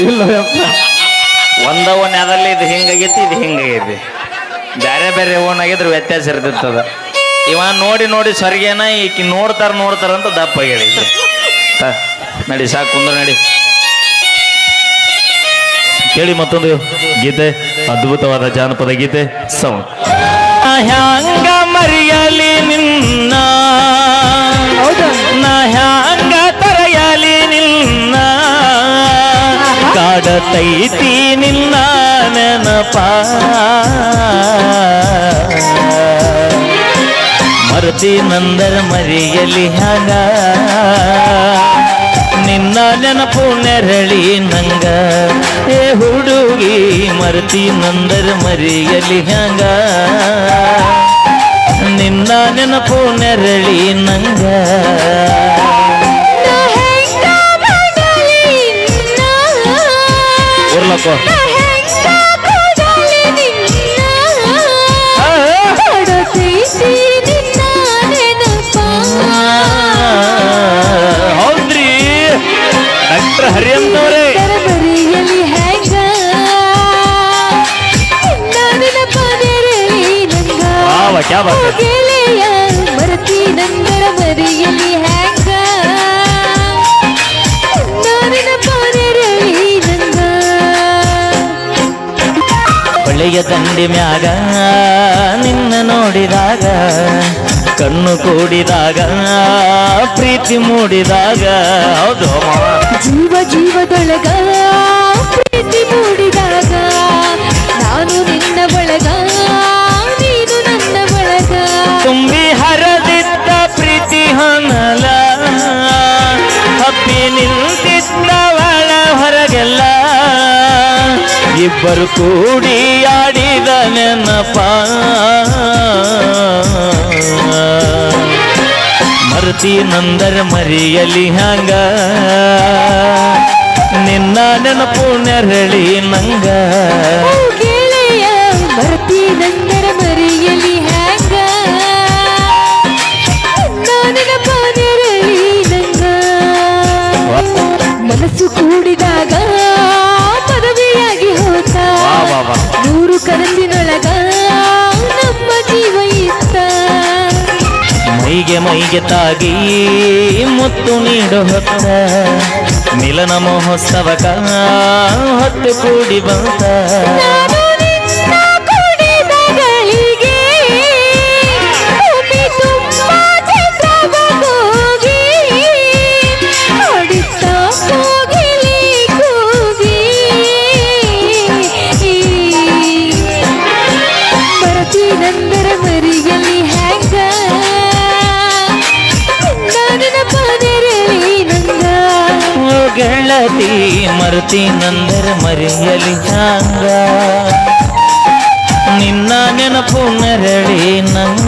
ಇಲ್ಲ. ಒಂದ ಅದಲ್ಲಿ ಇದು ಹಿಂಗಾಗೈತಿ ಇದು ಹಿಂಗಾಗೈತಿ ಬೇರೆ ಬೇರೆ ಓನ್ ಆಗಿದ್ರೆ ವ್ಯತ್ಯಾಸ ಇರ್ತಿರ್ತದ ಇವ ನೋಡಿ ನೋಡಿ ಸರಿಗೇನ ಈಕಿ ನೋಡ್ತಾರ ನೋಡ್ತಾರ ಅಂತ ದಪ್ಪ ಹೇಳಿ ನಡಿ ಸಾಕು ಕುಂದ್ರ ನಡಿ. ಕೇಳಿ ಮತ್ತೊಂದು ಗೀತೆ ಅದ್ಭುತವಾದ ಜಾನಪದ ಗೀತೆ ಸೌಂಡ್. ಹ್ಯಾಂಗ ಮರಿಯಲಿ ನಿನ್ನ ಕಾಡತೈತಿ ನಿನ್ನ ನೆನಪ. ಮರತಿ ನಂದರ ಮರಿಯಲಿ ಹಾಗ. ನಿನ್ನ ನೆನಪು ನೆರಳಿ ನಂಗ. ಏ ಹುಡುಗಿ ಮರತಿ ನಂದರ ಮರಿಯಲಿ ಹಾಗ. ನಿನ್ನ ನೆನಪು ನೆರಳಿ ನಂಗ. ನೆನಪ. ಹೌದ್ರಿ. ಡಾಕ್ಟರ್ ಹರಿಯಂತವ್ರೆ. ಕ್ಯಾ ಬಾತ್. ಮರತಿ ನಂದರ ಮರಿಯಲ್ಲಿ ಹೊಳೆಯ ದಂಡಿ ಮ್ಯಾಗ ನಿನ್ನ ನೋಡಿದಾಗ ಕಣ್ಣು ಕೂಡಿದಾಗ ಪ್ರೀತಿ ಮೂಡಿದಾಗ ಹೌದು. ಜೀವ ಜೀವದೊಳಗ ಪ್ರೀತಿ ಮೂಡಿದಾಗ ನಾನು ನಿನ್ನ ಬಳಗ ನೀನು ನನ್ನ ಬಳಗ ತುಂಬಿ ಹರದಿದ್ದ ಪ್ರೀತಿ ಹೊನಲ ಹಪ್ಪಿ ನಿಂತಿದ್ದ ಇಬ್ಬರು ಕೂಡಿ ಆಡಿದ ನೆನಪ. ಮರ್ತಿ ನಂದರ ಮರಿಯಲಿ ಹಂಗ. ನಿನ್ನ ನೆನಪು ನೆರಳಿ ನಂಗ. ಮೈಗೆ ಮೈಗೆ ತಾಗಿ ಮುತ್ತು ನೀಡು ಹೊತ್ತ. ಮಿಲನ ಮಹೋತ್ಸವಕ ಹೊತ್ತು ಕೂಡಿ ಬಂತ. ಗೆಳತಿ ಮರುತಿ ನಂದರ ಮರೆಯಲಿ ಹಂಗ. ನಿನ್ನ ನೆನಪು ನರಳಿ ನಂಗ